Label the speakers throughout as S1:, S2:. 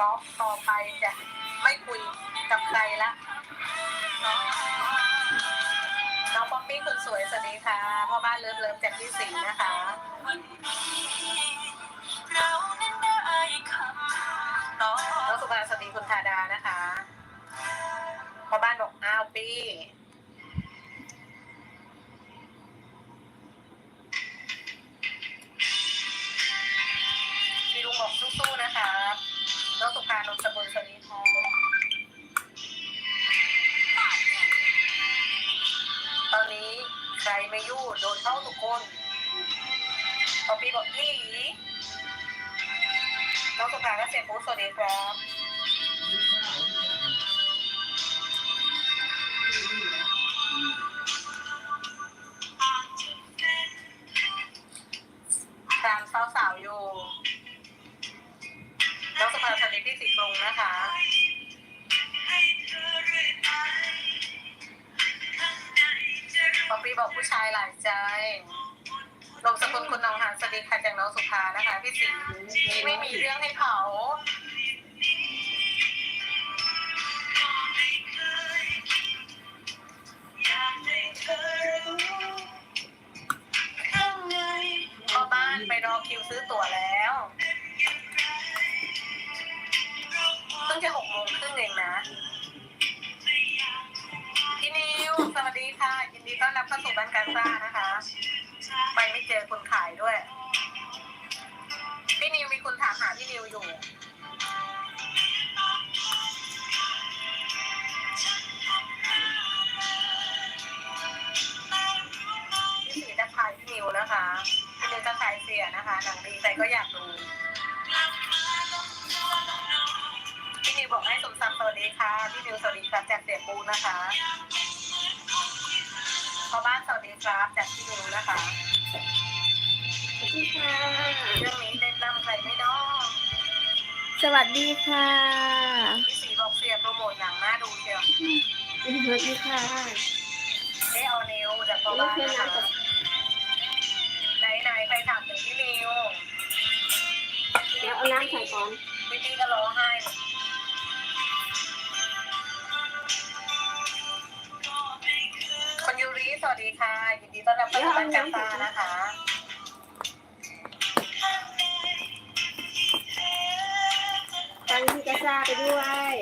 S1: ป๊อปต่อไปจะไม่คุยกับใครละน้องป๊อปปี้คนสวยสวัสดีค่ะพ่อบ้านเลิฟเลิฟจากที่สีนะคะ
S2: เรานั้นได้คำตอบ
S1: น้องสุภาสวัสดีคุณธาดานะคะพ่อบ้านบอกอ้าวปี้ สียงพูดสวัสดีครับ ค่ะ
S2: จา
S1: กน้องสุภานะคะพี่สีที่ไม่มีเรื่องให้เผา ถามหาพี่นิวอยู่ พี่สีจะขายพี่นิวนะคะพี่นิวจะขายเสียนะคะหนังดีแต่ก็อยากดูพี่นิวบอกให้สมศักดิ์สวัสดีค่ะ พี่นิวสวัสดีครับจากเสียปูนะคะพ่อบ้านสวัสดีครับจากพี่นิวนะคะ
S3: สวัสดีค่ะ
S1: เรื่องนี้
S3: สวัสดีค่ะ
S1: พี่สีบอกเสียโปรโมทอย่างน่าดูเชียว
S3: สวัสดีค่ะ
S1: ได้เอานิวจากพ่อบ้านนะคะไหนไหนๆใครถามถึงพี่นิว
S3: เดี๋ยวเอาน้ำใส่ก่อน
S1: พี่พี่ก็ร้องไห้คนยูริสวัสดีค่ะยินดีต้อนรับเข้าสู่บ้านจังตานะคะ
S3: ไปด้วย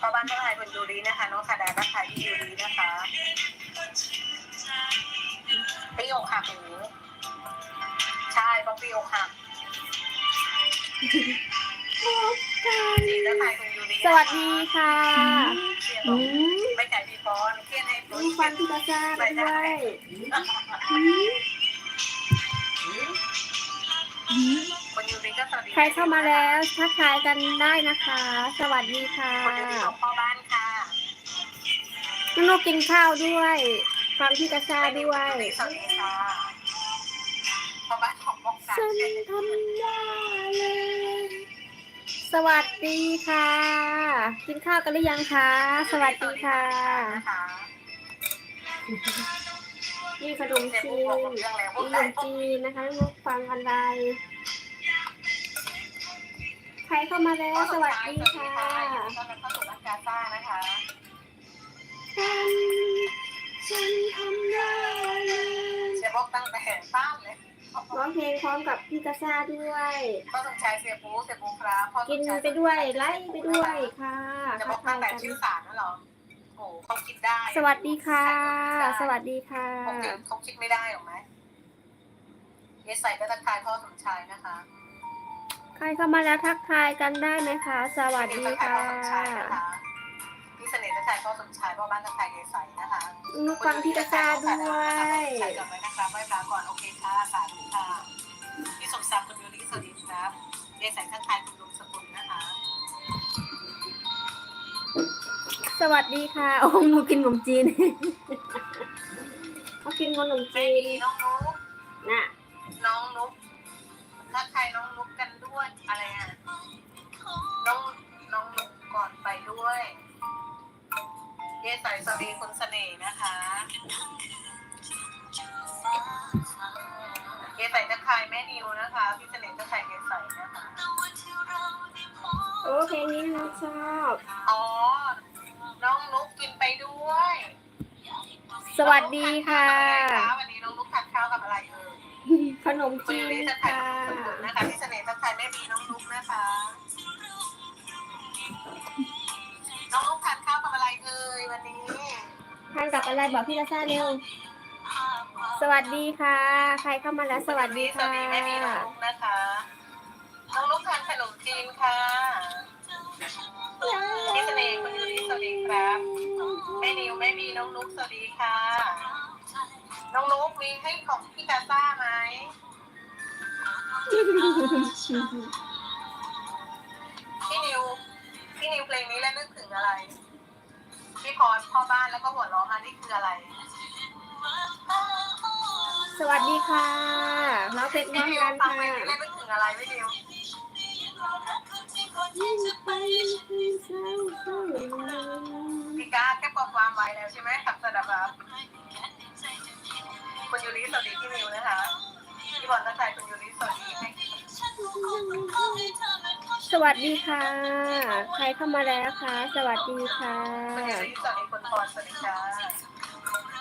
S1: พ่อบ้านก็ถ่ายคนยูรินะคะ น้องคาดาก็ถ่ายที่ยูรินะคะปีอกหักหนูใช่เพราะปีอกหักสีก็ถ่ายคนยูริ
S3: สวัสดีค่ะ
S1: เสียบ
S3: อื
S1: อก
S3: ม
S1: ไม่จ่ายพี่ฟอนเครียดให้ตัว
S3: ฟังพี่กระซ่าไปด้วย ใครเข้ามาแล้วทักทายกันได้นะคะ สวัสดีค่ะ
S1: คนยูริของพ่อบ้านค่ะ
S3: น้องๆกินข้าวด้วยฟังพี่กระซ่าด้วย
S1: สวัสดีค่ะพ่อบ้านของบอกกัน
S3: ฉันทำได้เลย สวัสดีค่ะ กินข้าวกันหรือยังคะ สวัสดีค่ะ
S1: นะคะ
S3: นี่ขนม
S1: เสีย
S3: จี
S1: บุ๊ก
S3: น
S1: บอกผมเรื่องแล้วพว
S3: ข
S1: ก
S3: น
S1: ใคร
S3: มจีนนะคะนกฟังกันไดใครเข้ามาแล้ว สวัสดีค่ะ
S1: ต้อนรับเข้าสู่บ้านกาซ่านะคะ
S3: ฉันฉันทำได้เลย
S1: เสียบอกตั้งแต่แห่งฟ้านเลย
S3: ร้องเพลงพร้อมกับพี่กาซาด้วย
S1: พ่อสมชายเสียปูเสียปูครับพ่อส
S3: กิน
S1: มชาย
S3: ไปด้วยไล่ไปด้วยค่ะ
S1: จะบ
S3: ทั
S1: อก
S3: ก
S1: ตั้
S3: ทางย
S1: แต่
S3: กัน
S1: ชื่อสารนั่นเหรอ โอ้เขาคิดได้
S3: สวัสดีค่ะ สวัสดีค่ะ
S1: ปกติเขาคิดไม่ได้หรอกไหมเยสใส่ก็ทักทายพ่อสมชายนะคะ
S3: ใครเข้ามาแล้วทักทายกันได้ไหมคะ สวัสดี
S1: ทักทาย
S3: ค่ะ
S1: พ่อสมชายนะคะพี่เสน่ห์ทักทายพ่อสมชายพ่อบ้านทักทายเยสใส่นะคะ
S3: นุกฟังพี่กาซาด้วย
S1: ใส่จำไว้นะครับไหว้พระก่อนโอเคค่ะสาธุค่ะพี่สมศักดิ์คุณยูริสวัสดีครับเยสใส่ทักทายคุณ
S3: วัสดีค่ะ โอ้หนูกินขนมจีนเขากินขนม
S1: ไม่
S3: จีน
S1: มีน้องนุ๊ก
S3: น่ะ
S1: น้องนุ๊กทักทายน้องนุ๊กกันด้วยอะไรอะ น้องน้องนุ๊กก่อนไปด้วยเยสใส่สวัสดีคุณเสน่ห์นะคะ เยใส่ตะไคร้แม่นิวนะคะ พี่เสน่ห์ตะไคร้เกใส่นะคะ
S3: โอ้เพลงนี้น้องชอบ
S1: อ๋อ
S3: สวัสดีค่ะ
S1: วันนี้น้องนุ๊กทานข้าวกับอะไรเอ่ย
S3: ขนม
S1: คุณ
S3: จี
S1: ยู
S3: น
S1: ริตะไคร้
S3: ค่ะ
S1: สุดๆนะคะพี่เสน่ห์ตะไคร้แม่บีน้องนุ๊กนะคะ น้องนุ๊กทานข้าวกับอะไรเอ่ยวันนี้
S3: ทานกับอะไรบอกพี่ลาซ่าเร็ว สวัสดีค่ะ ใครเข้ามาแล้วสวัสดี
S1: ส
S3: ค่ะ
S1: พี่นิวพี่นิวเพลงนี้แล้วนึกถึงอะไร พี่พรพ่อบ้านแล้วก็หัวเราะมานี่คืออะไร
S3: สวัสดีค่ะน้องเพชรน้
S1: พี่
S3: อง
S1: นิว
S3: กัน
S1: ฟังเพล
S3: ค่ะ
S1: งนี้แล้วนึกถึงอะไรพี่นิวพี่กาแค่บอกความไว้แล้วใช่ไหมขับสดับครับคุณยูริสวัสดีพี่นิวนะคะ พี่บอลตั้งใจคุณยูริสวัสดีให้
S3: สวัสดีค่ะ ใครเข้ามาแล้วคะ สวัสดีค่ะ
S1: คุณยูริสวัสดีคุณพรสวัสดีค่ะ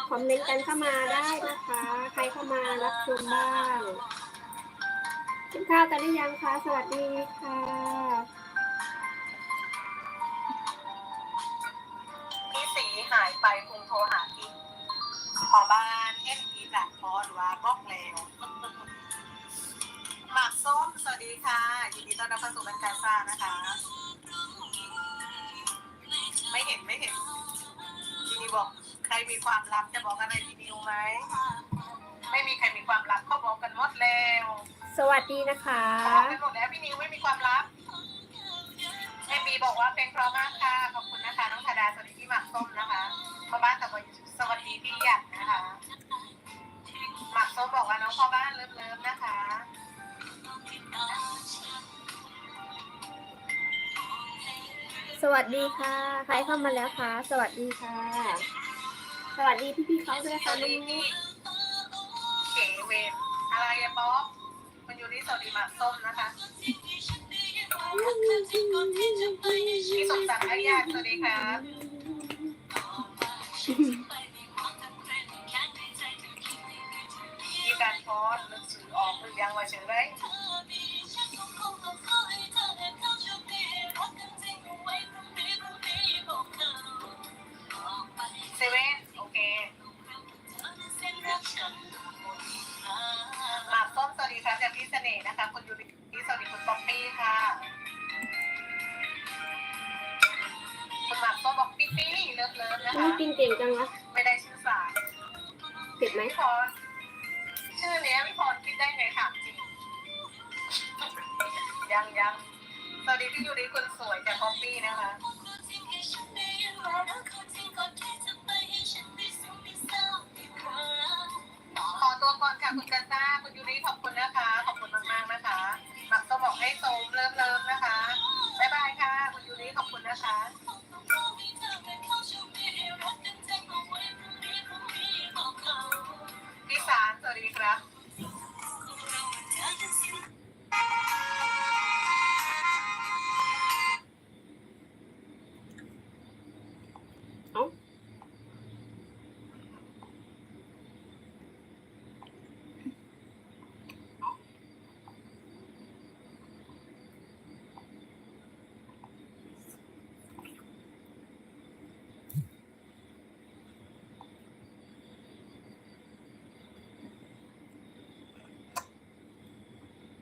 S3: คอมเมนต์กันเข้ามาได้นะคะ ใครเข้ามารับชมบ้างกินข้าวกันหรือยังคะ สวัสดีค่ะ
S1: พี่สีหายไปคงโทรหาพี่ขอบ้านเอ็นอีแหละพอหรือว่าบอกแล้ว หมากส้ม สวัสดีค่ะ ยินดีต้อนรับเข้าสู่บรรกาซ่านะคะ ไม่เห็นไม่เห็นทีนี้บอก ใครมีความลับจะบอกอะไรทีนิวไหม ไม่มีใครมีความลับเขาบอกกันหมดแล้ว
S3: สวัสดีนะคะ
S1: บอกกันหมดแล้วพี่นิวไม่มีความลับแม่บีบอกว่าเพลงเพราะมากค่ะ ขอบคุณนะคะ น้องธาดาสวัสดีพี่หมากส้มนะคะพ่อบ้านกับสวัสดีพี่หยัดนะคะ หมากส้มบอกว่าน้องพ่อบ้านเลิฟเลิฟนะคะ
S3: สวัสดีค่ะ ใครเข้ามาแล้วคะ สวัสดีค่ะ สวัสดีพี่ๆเขาด้วย
S1: ส
S3: ค่ะ
S1: วัส
S3: น้
S1: ดี
S3: อง
S1: พี่เก๋เวนอะไรอะป๊อปมันอยู่ที่สวัสดีหมาส้มนะคะพี่สมศักดิ์อริยาสวัสดีครับมีการโพสต์หนังสือออกหรือยังว่าเฉยเลย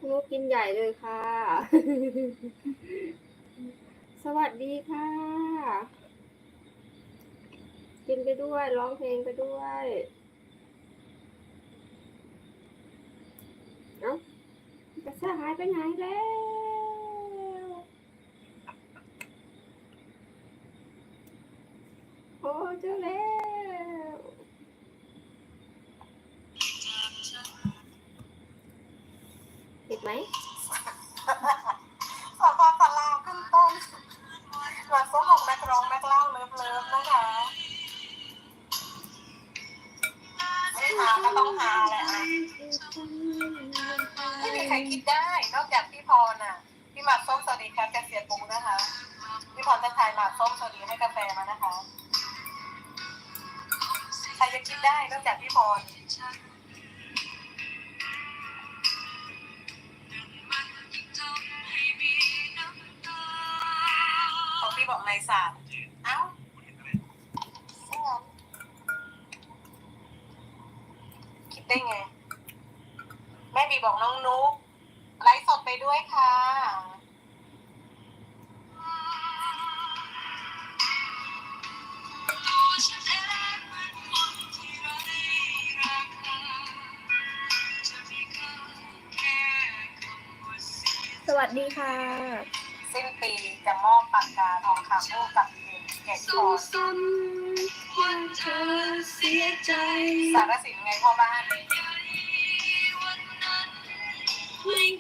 S1: ลูกกินใหญ่เลยค่ะ สวัสดีค่ะ กินไปด้วยร้องเพลง
S3: ไป
S1: ด้
S3: วย เอ้ากระ
S1: ซ่าหาย
S3: ไปไหน
S1: แล้วโอ้เจอแล้ว กไหมสพสลาขึ้นต้นหลักสมของนักร้องแม่กเล่าเลิฟเลิฟนะคะไม่ก็ต้องหา
S3: แหละไม่มีใครคิดได้ นอกจากพี่พรน่ะ พี่หมา
S1: กส้มสวัสดีครับจะเสียปุ้งนะคะ พี่พรจะถ่ายหมากส้มสวัสดีให้กาแฟมานะคะ ใครจะคิดได้นอกจากพี่พร บอกในศาสตร์เอ้าคิดได้ไง แม่บีบอกน้องนุ๊กไลฟ์สดไปด้วยค่ะ
S3: สวัสดีค่ะ
S1: สิ้นปีจะมอบ ปากกาทองคำคู่กับแกะคอ
S3: ซ้ำว่าเธอเสียใจ
S1: สารสินไงพ่อบ้าน
S3: ไม่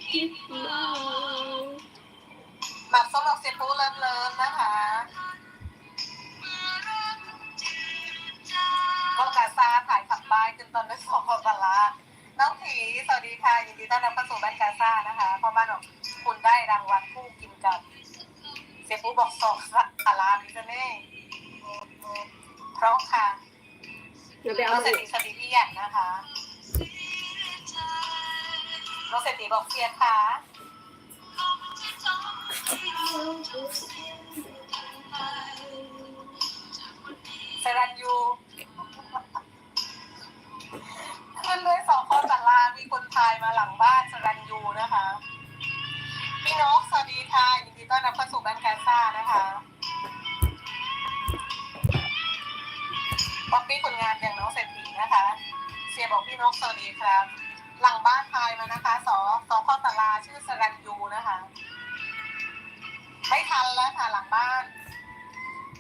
S3: คิดมอง
S1: หมักส้มดอกเสียปูเลิฟเลิฟนะคะก็กาซาถ่ายขับป้ายขึ้นต้นด้สองคนลาน้องผีสวัสดีค่ะยินดีต้อนรับเข้าสู่บ้านกาซานะคะพ่อบ้านบอกคุณได้รางวัลผู้ กินกับเสียปูบอกสองสารามิซเน่เพราะค่ะ
S3: เดี๋ยวไป
S1: น้
S3: เอา
S1: องเศร
S3: มา
S1: ษฐีสวัสดีพี่ใหญ่นะคะน้องเศรษฐีบอกเฟียนค่ะสรันยู แบนแคสซ่านะคะป๊อปปี้ผลงานอย่างน้องเศรษฐีนะคะ เสียบอกพี่นกสวัสดีครับ หลังบ้านทายมานะคะสอสอข้อตาราชื่อสรันยูนะคะ ไม่ทันแล้วค่ะหลังบ้าน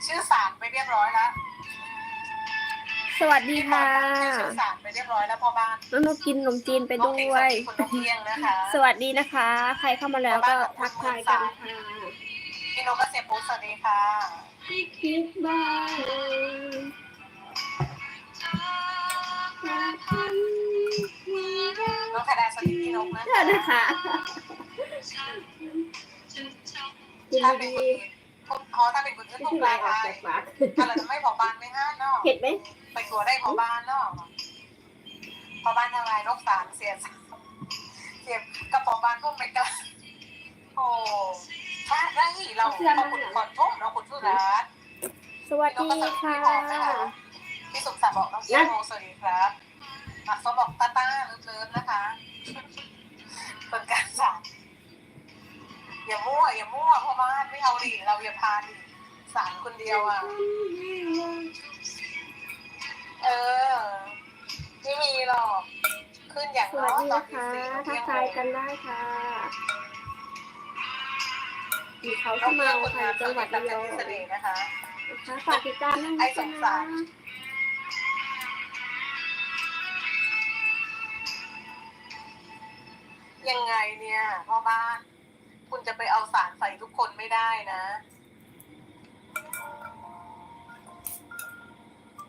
S1: ชื่อสารไปเรียบร้อยแล้ว
S3: สวัสดีค่ะ
S1: ชื่อสารไปเรียบร้อยแล้วพ่อบ้าน
S3: น้องนกกินขนมจีนไปด้วย
S1: คุณนกเที่ยงนะคะ
S3: สวัสดีนะคะ ใครเข้ามาแล้วก็ทักทายกันค่ะ
S1: พี่นกเกษตรปุ๊สวัสดีค่ะ
S3: ไม่คิดบ้างว่าฉันมีรัก
S1: น้องธดาสวัสดีพี่นกนะ
S3: เธอนะคะยิน
S1: ถ้าเป็น
S3: ดี
S1: คุณอ๋อถ้าเป็นคุณก็
S3: ที่
S1: ต้อง
S3: ลา
S1: ลาย
S3: ออก
S1: ไทย
S3: จากปาก
S1: อะไรจะไม่พอบานไม่ห้าเนาะ
S3: เผ็ดไหม
S1: ไปตัวได้พอบานเนาะพอบานทำลายนกสารเสียเสียกระป๋องบานพวกไม่กล้าโอ้ ถ้าได้เราขอบคุณขอโทษเราคุณสุรัตน์
S3: สวัสดีค่ะ
S1: พี่สุขสันต์บอกน้องเชียร์โมสวัสดีครับมักเขาบอกตาต้าเลิฟๆนะคะเป็นการสารอย่ามั่วอย่ามั่วเพราะว่าไม่เอาดิเราอย่าพาดิสารคนเดียวอะเออไม่มีหรอกขึ้นอย่าง
S3: ส
S1: น้
S3: วัส
S1: อย
S3: ดี
S1: ตอ
S3: นะ
S1: นตี
S3: คะ
S1: สี่
S3: ทั
S1: เที่
S3: ก
S1: ยง
S3: ทายกันได้ค่ะ อยู่เขา
S1: น้อ
S3: ที่
S1: ง
S3: เมา
S1: เพื่อนคน
S3: ค่ะ
S1: งาน
S3: จังหวัด
S1: กั
S3: ระ
S1: บ
S3: ยอง
S1: ทฤษฎีนะคะ
S3: นะคะฝากติดตามด้วย
S1: ไอ้
S3: นะ
S1: สงสารยังไงเนี่ยพ่อบ้าน คุณจะไปเอาสารใส่ทุกคนไม่ได้นะ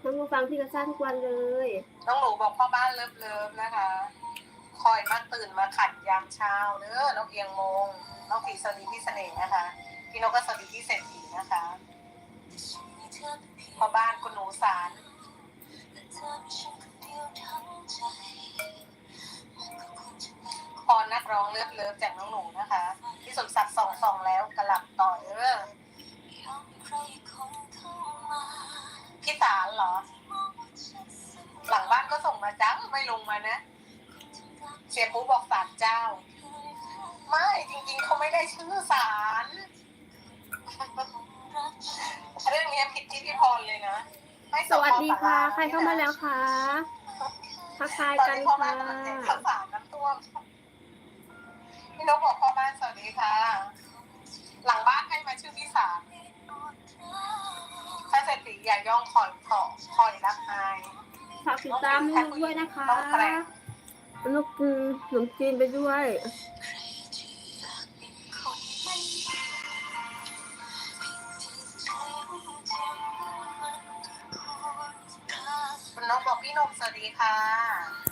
S3: น้องมาฟังพี่กระซ่าทุกวันเลย
S1: น้องหนูบอกพ่อบ้านเลิฟเลิฟนะคะ คอยมาตื่นมาขัดยามเช้าเด้อน้องเอียงมงน้องผีสวีพี่เสน่ห์นะคะ พี่นกก็สวีพี่เศรษฐีนะคะพ่อบ้านคุณหนูสารพรนักร้องเลิฟเลิฟจากน้องหนูนะคะพี่สมศักดิ์ส่องส่องแล้วกระหลับต่อเออพี่สารเหรอ หลังบ้านก็ส่งมาจังไม่ลงมานะ เสียปูบอกสารเจ้า ไม่จริงๆเขาไม่ได้ชื่อสารเรื่องนี้ผิดที่พี่พรเลยนะให้
S3: สวัสดีค่ะ
S1: สพ
S3: ใครเข้ามาแล้วคะทักทาย
S1: ตอน
S3: กัน
S1: นี้พ่อ
S3: ค่ะ
S1: บ้านกำลังเจ็บข้าวสารน้ำท่วมพี่นกบอกพ่อบ้านสวัสดีค่ะ หลังบ้านให้มาชื่อพี่สารถ้าเศรษฐีอย่าย่องคอยขอคอยรักอาย
S3: ฝากติดตามน้องนุ๊กด้วยนะคะ น้องนุ๊กกินขนมจีนไปด้วย
S1: คุณนกบอกพี่หนมสวัสดีค่ะ